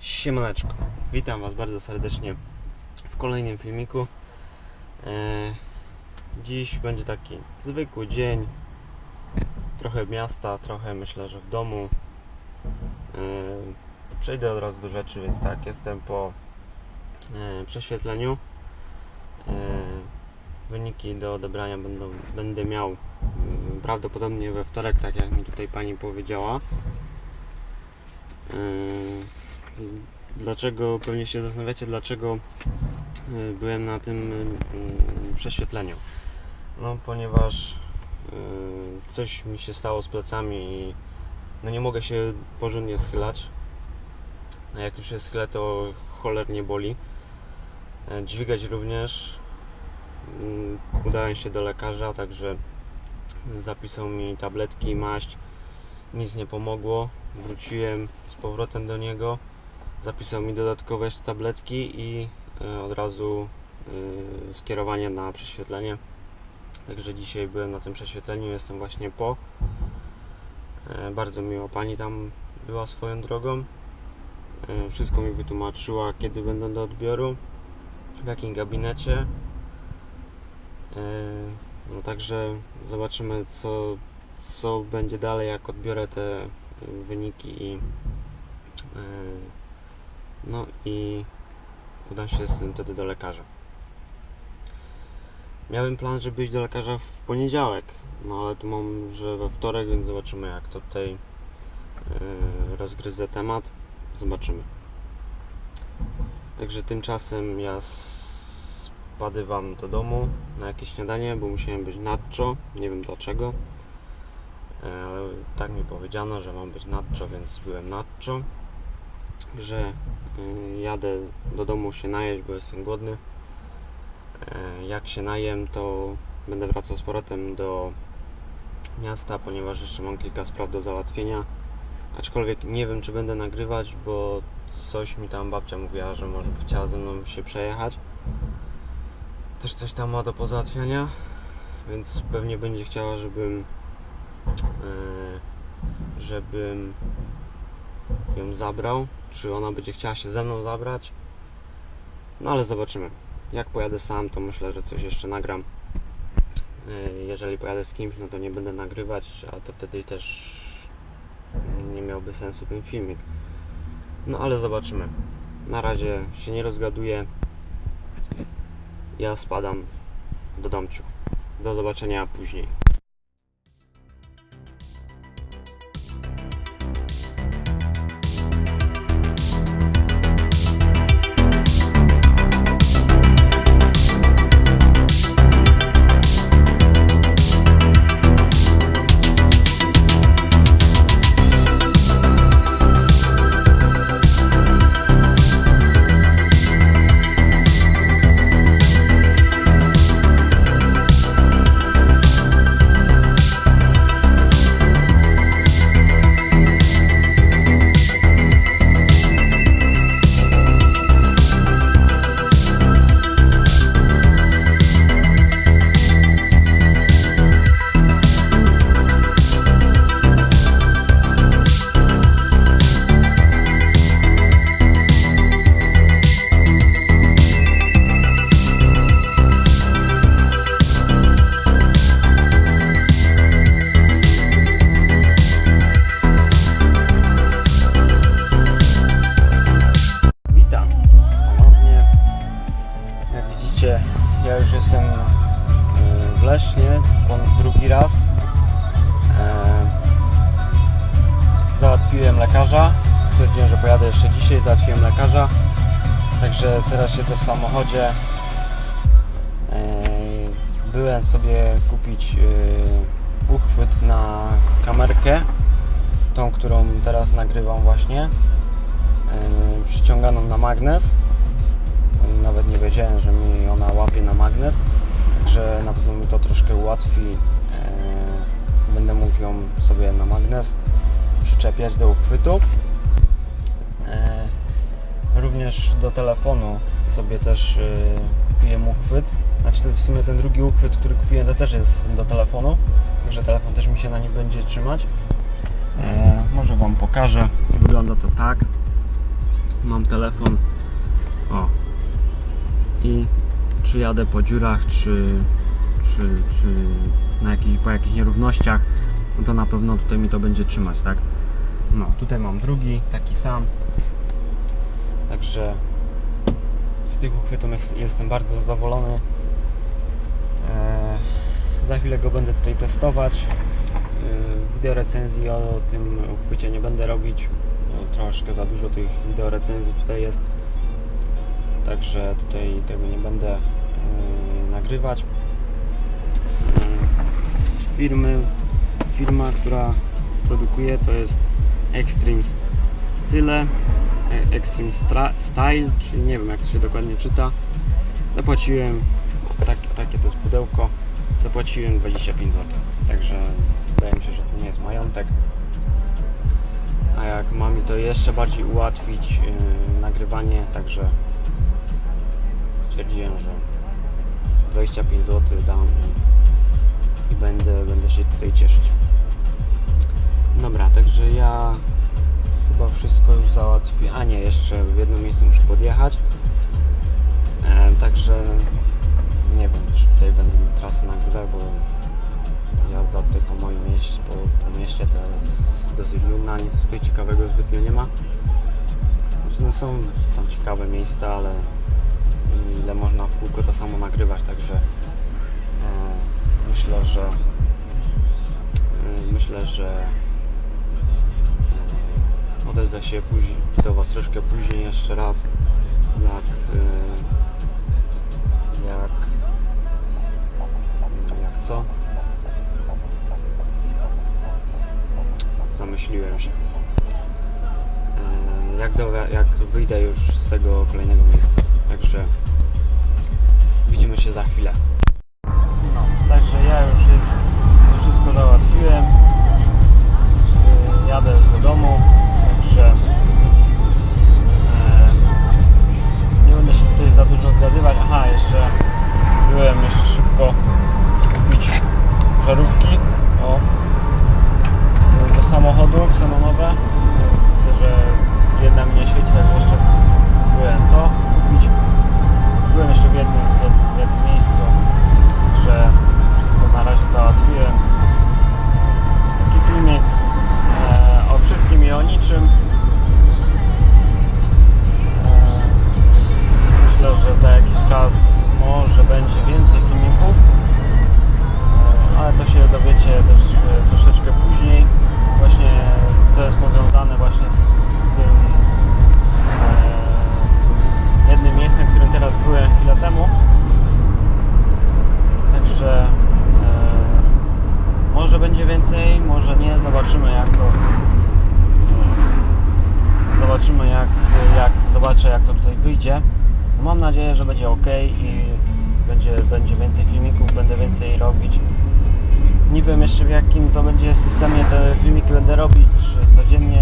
Siemaneczko, witam Was bardzo serdecznie w kolejnym filmiku. E, dziś będzie taki zwykły dzień, trochę miasta, trochę myślę, że w domu. E, przejdę od razu do rzeczy, więc tak, jestem po e, prześwietleniu. Wyniki do odebrania będą, będę miał mm, prawdopodobnie we wtorek, tak jak mi tutaj Pani powiedziała. Dlaczego, pewnie się zastanawiacie, dlaczego yy, byłem na tym yy, prześwietleniu. No, ponieważ yy, coś mi się stało z plecami i no nie mogę się porządnie schylać. A jak już się schylę, to cholernie boli. Dźwigać również. Yy, Udałem się do lekarza, także zapisał mi tabletki, maść. Nic nie pomogło. Wróciłem z powrotem do niego. Zapisał mi dodatkowe jeszcze tabletki i e, od razu e, skierowanie na prześwietlenie. Także dzisiaj byłem na tym prześwietleniu, jestem właśnie po. E, Bardzo miło pani tam była swoją drogą. Wszystko mi wytłumaczyła, kiedy będę do odbioru, w jakim gabinecie. No także zobaczymy, co, co będzie dalej, jak odbiorę te wyniki i no i udam się z tym wtedy do lekarza. Miałem plan, żeby iść do lekarza w poniedziałek, no ale tu mam, że we wtorek, więc zobaczymy jak to tutaj y, rozgryzę temat. Zobaczymy. Także tymczasem ja spadywam do domu na jakieś śniadanie, bo musiałem być nadczo, nie wiem dlaczego. E, ale tak mi powiedziano, że mam być nadczo, więc byłem nadczo. Że y, jadę do domu się najeść, bo jestem głodny. E, Jak się najem, to będę wracał z powrotem do miasta, ponieważ jeszcze mam kilka spraw do załatwienia. Aczkolwiek nie wiem, czy będę nagrywać, bo coś mi tam babcia mówiła, że może by chciała ze mną się przejechać. Też coś tam ma do pozałatwiania, więc pewnie będzie chciała, żebym e, żebym ją zabrał. Czy ona będzie chciała się ze mną zabrać? No ale zobaczymy. Jak pojadę sam, to myślę, że coś jeszcze nagram. E, Jeżeli pojadę z kimś, no to nie będę nagrywać, a to wtedy też nie miałby sensu ten filmik. No ale zobaczymy. Na razie się nie rozgaduję. Ja spadam do domciu. Do zobaczenia później. Ja już jestem y, w Lesznie drugi raz. E, Załatwiłem lekarza. Stwierdziłem, że pojadę jeszcze dzisiaj. Załatwiłem lekarza. Także teraz siedzę w samochodzie. E, Byłem sobie kupić uchwyt na kamerkę. Tą, którą teraz nagrywam właśnie. E, przyciąganą na magnes. Nawet nie wiedziałem, że mi ona łapie na magnes, także na pewno mi to troszkę ułatwi. E, Będę mógł ją sobie na magnes przyczepiać do uchwytu. E, Również do telefonu sobie też e, kupiłem uchwyt. Znaczy w sumie ten drugi uchwyt, który kupiłem to też jest do telefonu, także telefon też mi się na nim będzie trzymać. Może Wam pokażę. Wygląda to tak. mam telefon. O. I czy jadę po dziurach, czy, czy, czy na jakich, po jakichś nierównościach, no to na pewno tutaj mi to będzie trzymać, tak? No, tutaj mam drugi, taki sam. Także z tych uchwytów jest, jestem bardzo zadowolony. Eee, za chwilę go będę tutaj testować. Eee, wideo recenzji o tym uchwycie nie będę robić. No, troszkę za dużo tych wideo recenzji tutaj jest. Także tutaj tego nie będę eee, nagrywać. Z firmy, firma, która produkuje to jest Extreme Style, e, Extreme Style, czyli nie wiem jak to się dokładnie czyta. Zapłaciłem tak, takie to jest pudełko. Zapłaciłem 25 zł. Także wydaje mi się, że to nie jest majątek. A jak ma mi to jeszcze bardziej ułatwić yy, nagrywanie, także stwierdziłem, że 25 zł dam i, będę, będę się tutaj cieszyć. Dobra, także ja chyba wszystko już załatwię. A nie, jeszcze w jedno miejsce muszę podjechać. E, także nie wiem, czy tutaj będę trasę nagrywał, bo jazda tutaj po moim mieście, po, po mieście to jest dosyć nudna, nic tutaj ciekawego zbytnio nie ma. Znaczy, no są tam ciekawe miejsca, ale myślę, że e, odezwę się później, do Was troszkę później jeszcze raz, jak e, jak jak co? Zamyśliłem się. E, jak, do, jak wyjdę już z tego kolejnego miejsca. Także widzimy się za chwilę. No, także ja już jest, wszystko załatwiłem zobaczymy jak to zobaczymy jak, jak zobaczę jak to tutaj wyjdzie. Mam nadzieję, że będzie ok i będzie, będzie więcej filmików, będę więcej robić. Nie wiem jeszcze w jakim to będzie systemie te filmiki będę robić, czy codziennie,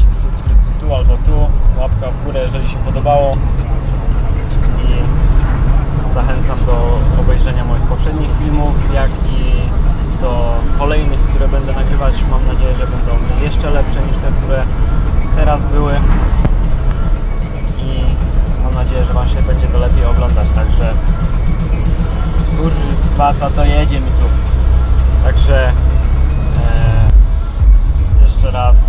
subskrypcji tu albo tu. Łapka w górę, jeżeli się podobało. I zachęcam do obejrzenia moich poprzednich filmów, jak i do kolejnych, które będę nagrywać. Mam nadzieję, że będą jeszcze lepsze niż te, które teraz były. I mam nadzieję, że Wam się będzie to lepiej oglądać. Także kurwa, co to jedzie mi tu. Także e, jeszcze raz